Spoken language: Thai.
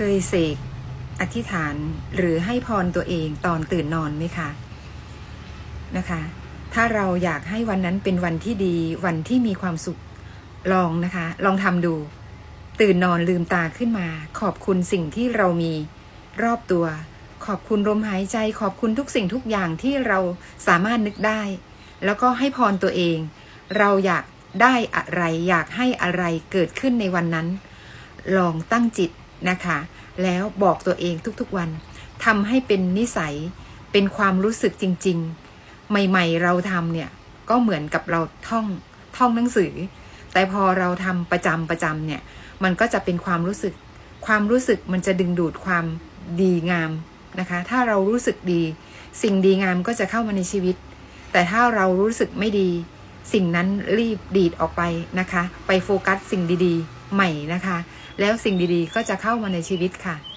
เคยเสกอธิษฐานหรือให้พรตัวเองตอนตื่นนอนไหมคะนะคะ ถ้าเราอยากให้วันนั้นเป็นวันที่ดีวันที่มีความสุขลองนะคะ ลองทำดู ตื่นนอนลืมตาขึ้นมา ขอบคุณสิ่งที่เรามีรอบตัว ขอบคุณลมหายใจ ขอบคุณทุกสิ่งทุกอย่างที่เราสามารถนึกได้ แล้วก็ให้พรตัวเอง เราอยากได้อะไร อยากให้อะไรเกิดขึ้นในวันนั้น ลองตั้งจิต นะคะ แล้วบอกตัวเองทุกๆวันทำให้เป็นนิสัยเป็นความรู้สึกจริง ๆ ใหม่ ๆ เราทำเนี่ยก็เหมือนกับเราท่องท่องหนังสือ แต่พอเราทำประจำประจำเนี่ย มันก็จะเป็นความรู้สึก ความรู้สึกมันจะดึงดูดความดีงามนะคะ ถ้าเรารู้สึกดี สิ่งดีงามก็จะเข้ามาในชีวิต แต่ถ้าเรารู้สึกไม่ดี สิ่งนั้นรีบดีดออกไปนะคะ ไปโฟกัสสิ่งดีๆ ใหม่นะคะ แล้วสิ่งดีๆก็จะเข้ามาในชีวิตค่ะ